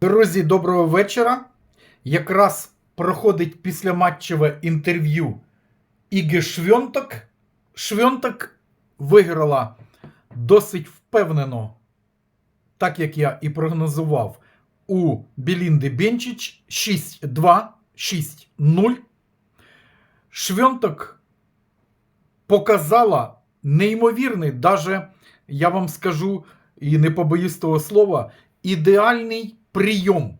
Друзі, доброго вечора. Якраз проходить післяматчеве інтерв'ю Іги Швьонток. Швьонток виграла досить впевнено, так як я і прогнозував, у Білінди Бенчич 6-2, 6-0. Швьонток показала неймовірний, даже я вам скажу, і не побоюсь того слова, ідеальний прийом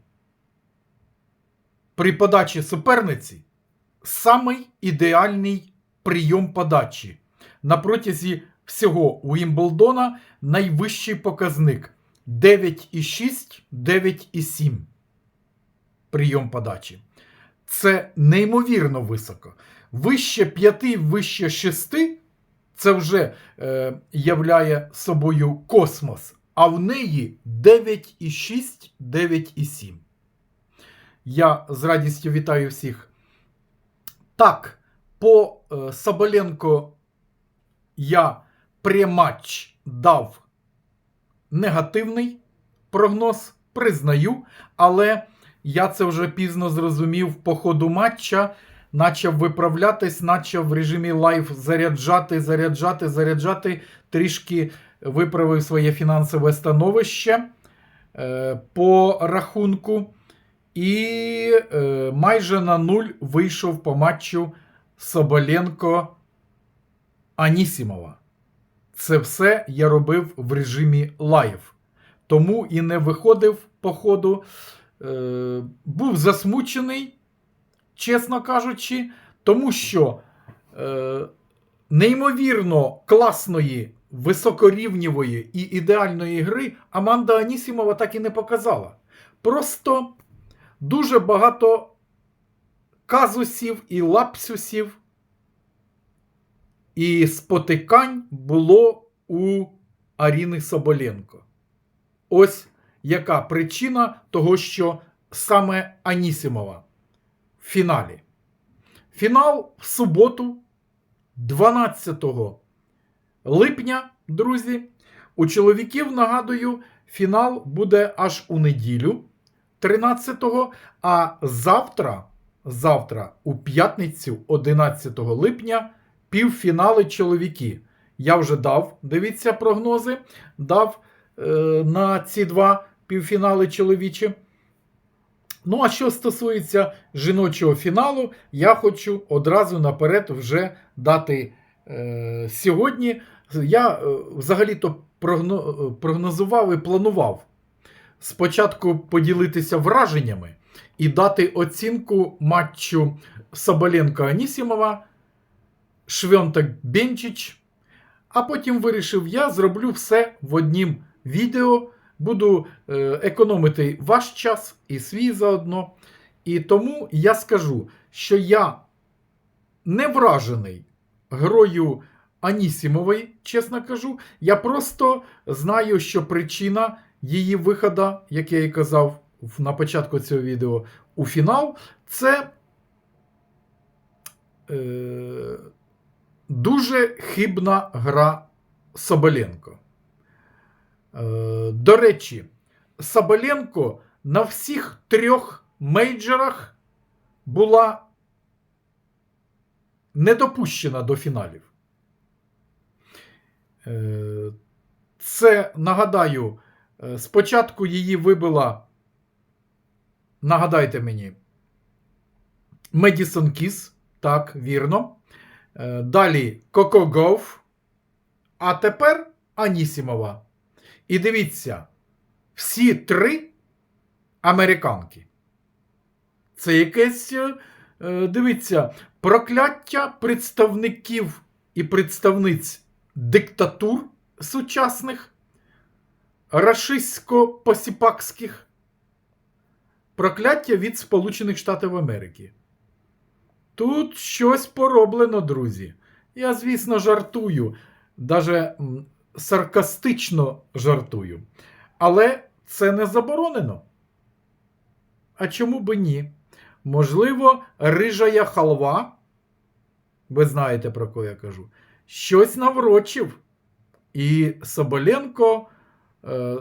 при подачі суперниці. Самий ідеальний прийом подачі. На протязі всього Уімблдона найвищий показник 9,6, 9,7 прийом подачі. Це неймовірно високо. Вище 5, вище 6 це вже е, являє собою космос, а в неї 9,6, 9,7. Я з радістю вітаю всіх. Так, по е, Соболенко я прематч дав негативний прогноз, признаю, але я це вже пізно зрозумів по ходу матча. Почав виправлятись, почав в режимі лайв заряджати, заряджати, заряджати, трішки виправив своє фінансове становище е, по рахунку. І е, майже на нуль вийшов по матчу Соболенко Анісімова. Це все я робив в режимі лайв. Тому і не виходив по ходу. Е, був засмучений, чесно кажучи, тому що е, неймовірно класної, високорівнєвої і ідеальної гри Аманда Анісімова так і не показала. Просто дуже багато казусів і лапсусів і спотикань було у Аріни Соболенко. Ось яка причина того, що саме Анісімова фіналі. Фінал в суботу, 12 липня, друзі. У чоловіків, нагадую, фінал буде аж у неділю, 13-го, а завтра, завтра, у п'ятницю, 11 липня, півфінали чоловіки. Я вже дав, дивіться, прогнози, дав е, на ці два півфінали чоловічі. Ну, а що стосується жіночого фіналу, я хочу одразу наперед вже дати е, сьогодні. Я е, взагалі-то прогнозував і планував спочатку поділитися враженнями і дати оцінку матчу Соболенко Анісімова, Швьонтак Бенчич. А потім вирішив, я зроблю все в однім відео. Буду е, економити ваш час і свій заодно. І тому я скажу, що я не вражений грою Анісімової, чесно кажу. Я просто знаю, що причина її виходу, як я і казав на початку цього відео, у фінал, це е, дуже хибна гра Соболенко. Е, до речі, Соболенко на всіх трьох мейджорах була не допущена до фіналів. Е, це, нагадаю, е, спочатку її вибила, нагадайте мені, Медісон Кіс, так, вірно. Далі Коко Гоф, а тепер Анісімова. І дивіться, всі три американки. Це якесь, е, дивіться, прокляття представників і представниць диктатур сучасних, рашистсько-посіпакських, прокляття від Сполучених Штатів Америки. Тут щось пороблено, друзі. Я, звісно, жартую. Даже саркастично жартую. Але це не заборонено. А чому би ні? Можливо, рижая халва, ви знаєте, про кого я кажу, щось наврочив. І Соболенко е,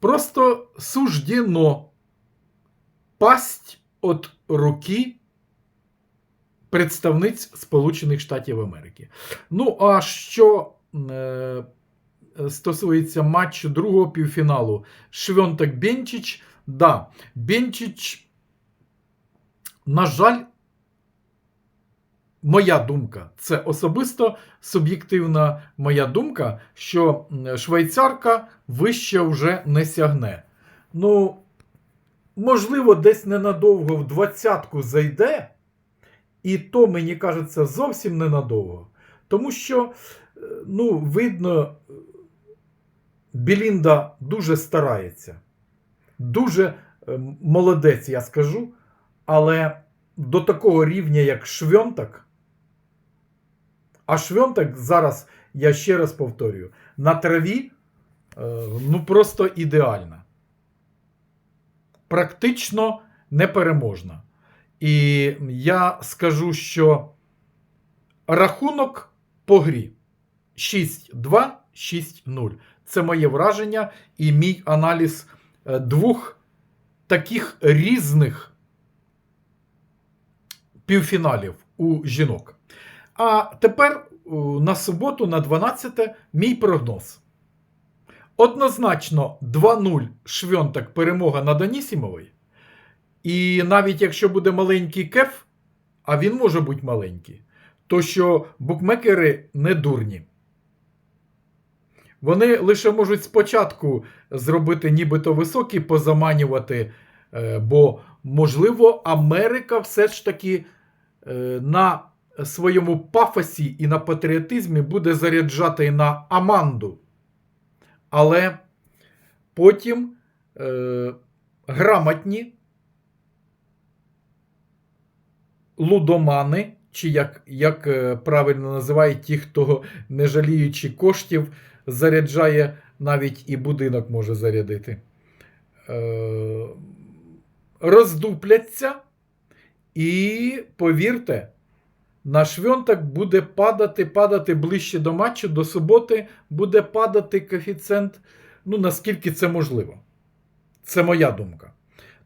просто суждено пасть от руки представниць Сполучених Штатів Америки. Ну, а що стосується матчу другого півфіналу Швьонтак Бенчич, да, Бенчич, на жаль, моя думка, це особисто суб'єктивна моя думка, що швейцарка вище вже не сягне. Ну, можливо, десь ненадовго в двадцятку зайде, і то, мені кажеться, зовсім ненадовго. Тому що, е, ну, видно, Білінда дуже старається. Дуже е, молодець, я скажу, але до такого рівня, як Швьонтак, а Швьонтак зараз, я ще раз повторюю, на траві е, ну просто ідеальна. Практично непереможна. І я скажу, що рахунок по грі 6-2, 6-0. Це моє враження і мій аналіз е, двох таких різних півфіналів у жінок. А тепер на суботу, на 12 мій прогноз. Однозначно 2-0 Швьонтак перемога над Анісімовою. І навіть якщо буде маленький кеф, а він може бути маленький, то що букмекери не дурні. Вони лише можуть спочатку зробити нібито високі, позаманювати, е, бо, можливо, Америка все ж таки е, на своєму пафосі і на патріотизмі буде заряджати на Аманду. Але потім е, грамотні лудомани, чи як, як е, правильно називають ті, хто не жаліючи коштів, заряджає навіть і будинок може зарядити. Е, роздупляться, і повірте, наш Швьонтак буде падати, падати ближче до матчу, до суботи буде падати коефіцієнт, ну наскільки це можливо. Це моя думка.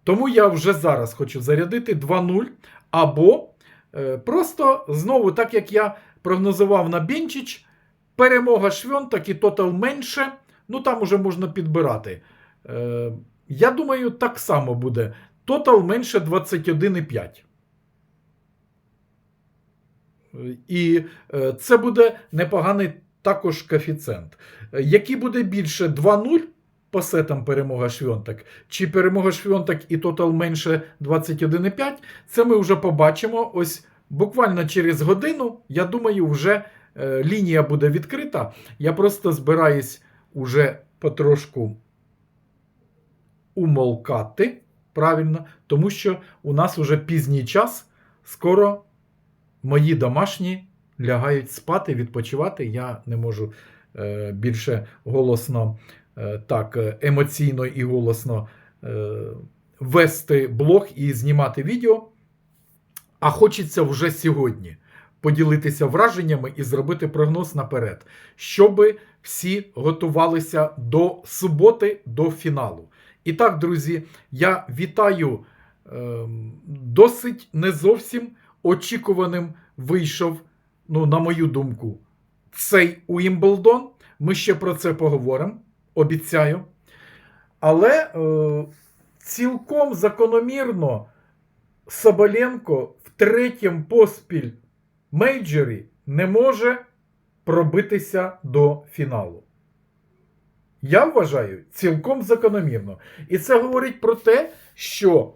Тому я вже зараз хочу зарядити 2-0 або е, просто знову, так як я прогнозував на Бенчич, перемога Швьонтак і тотал менше, ну там уже можна підбирати. Е, я думаю, так само буде. Тотал менше 21,5. І е, це буде непоганий також коефіцієнт. Який буде більше 2-0 по сетам перемога Швьонтак, чи перемога Швьонтак і тотал менше 21,5, це ми вже побачимо. Ось буквально через годину, я думаю, вже лінія буде відкрита. Я просто збираюсь уже потрошку умолкати, правильно, тому що у нас уже пізній час, скоро мої домашні лягають спати, відпочивати. Я не можу е, більше голосно, е, так, е, емоційно і голосно е, вести блог і знімати відео. А хочеться вже сьогодні поділитися враженнями і зробити прогноз наперед, щоби всі готувалися до суботи, до фіналу. І так, друзі, я вітаю ем, досить не зовсім очікуваним вийшов, ну, на мою думку, цей Уімблдон. Ми ще про це поговоримо, обіцяю. Але е, цілком закономірно Соболенко в третьому поспіль мейджорі не може пробитися до фіналу. Я вважаю цілком закономірно. І це говорить про те, що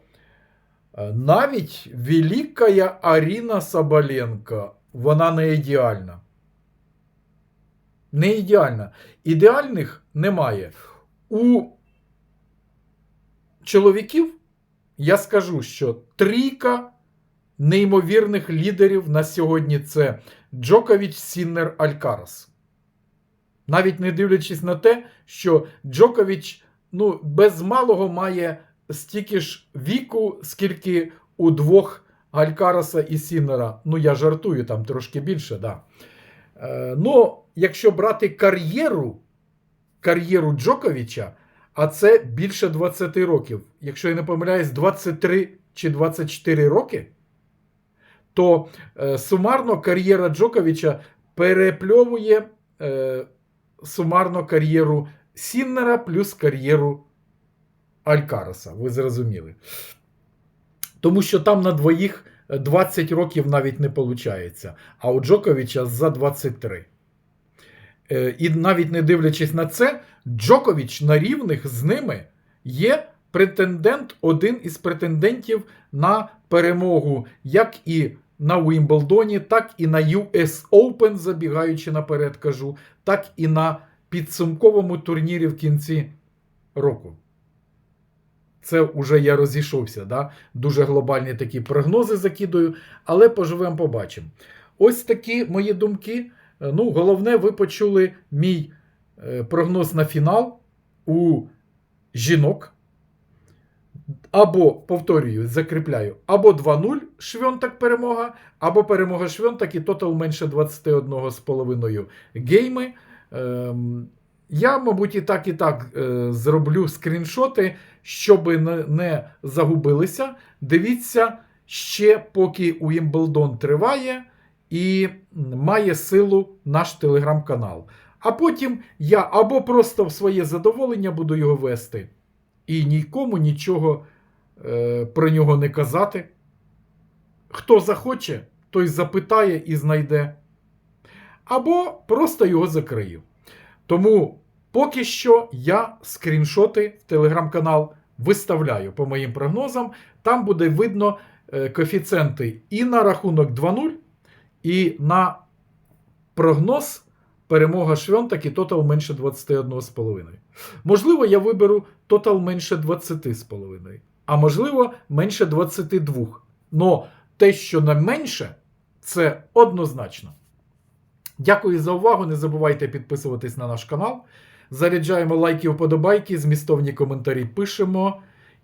е, навіть велика Аріна Соболенко, вона не ідеальна. Не ідеальна. Ідеальних немає. У чоловіків я скажу, що трійка неймовірних лідерів на сьогодні це Джокович, Сіннер, Алькарас. Навіть не дивлячись на те, що Джокович ну, без малого має стільки ж віку, скільки у двох Алькараса і Сіннера. Ну, я жартую, там трошки більше, да. Е, ну, якщо брати кар'єру, кар'єру Джоковича, а це більше 20 років. Якщо я не помиляюсь, 23 чи 24 роки, то е, сумарно кар'єра Джоковича перепльовує е, сумарно кар'єру Сіннера плюс кар'єру Алькараса. Ви зрозуміли. Тому що там на двоїх 20 років навіть не виходить, а у Джоковича за 23. Е, І навіть не дивлячись на це, Джокович на рівних з ними є претендент, один із претендентів на перемогу як і на Уімблдоні, так і на US Open, забігаючи наперед, кажу, так і на підсумковому турнірі в кінці року. Це вже я розійшовся, да? дуже глобальні такі прогнози закидую, але поживемо, побачимо. Ось такі мої думки. Ну, головне, ви почули мій е, прогноз на фінал у жінок. Або, повторюю, закріпляю, або 2-0 Швьонтак перемога, або перемога Швьонтак і тотал менше 21,5 гейми. Ем, я, мабуть, і так, і так е, зроблю скріншоти, щоб не, не загубилися. Дивіться ще, поки Уімблдон триває і має силу наш телеграм-канал. А потім я або просто в своє задоволення буду його вести і нікому нічого е, про нього не казати. Хто захоче, той запитає і знайде. Або просто його закрию. Тому поки що я скріншоти в телеграм-канал виставляю по моїм прогнозам. Там буде видно е, коефіцієнти і на рахунок 2-0, і на прогноз перемога Швьонтак і тотал менше 21,5. Можливо, я виберу тотал менше 20,5, а можливо, менше 22. Но те, що не менше, це однозначно. Дякую за увагу. Не забувайте підписуватись на наш канал. Заряджаємо лайки, вподобайки, змістовні коментарі пишемо.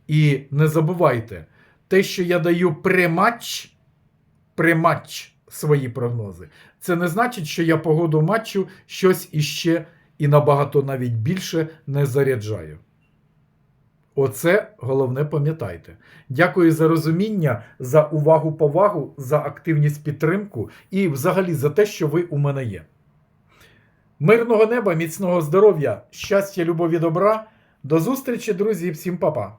І не забувайте, те, що я даю прематч, прематч свої прогнози, це не значить, що я по ходу матчу щось іще і набагато навіть більше не заряджаю. Оце головне пам'ятайте. Дякую за розуміння, за увагу, повагу, за активність підтримку і взагалі за те, що ви у мене є. Мирного неба, міцного здоров'я, щастя, любові, добра. До зустрічі, друзі, і всім па-па!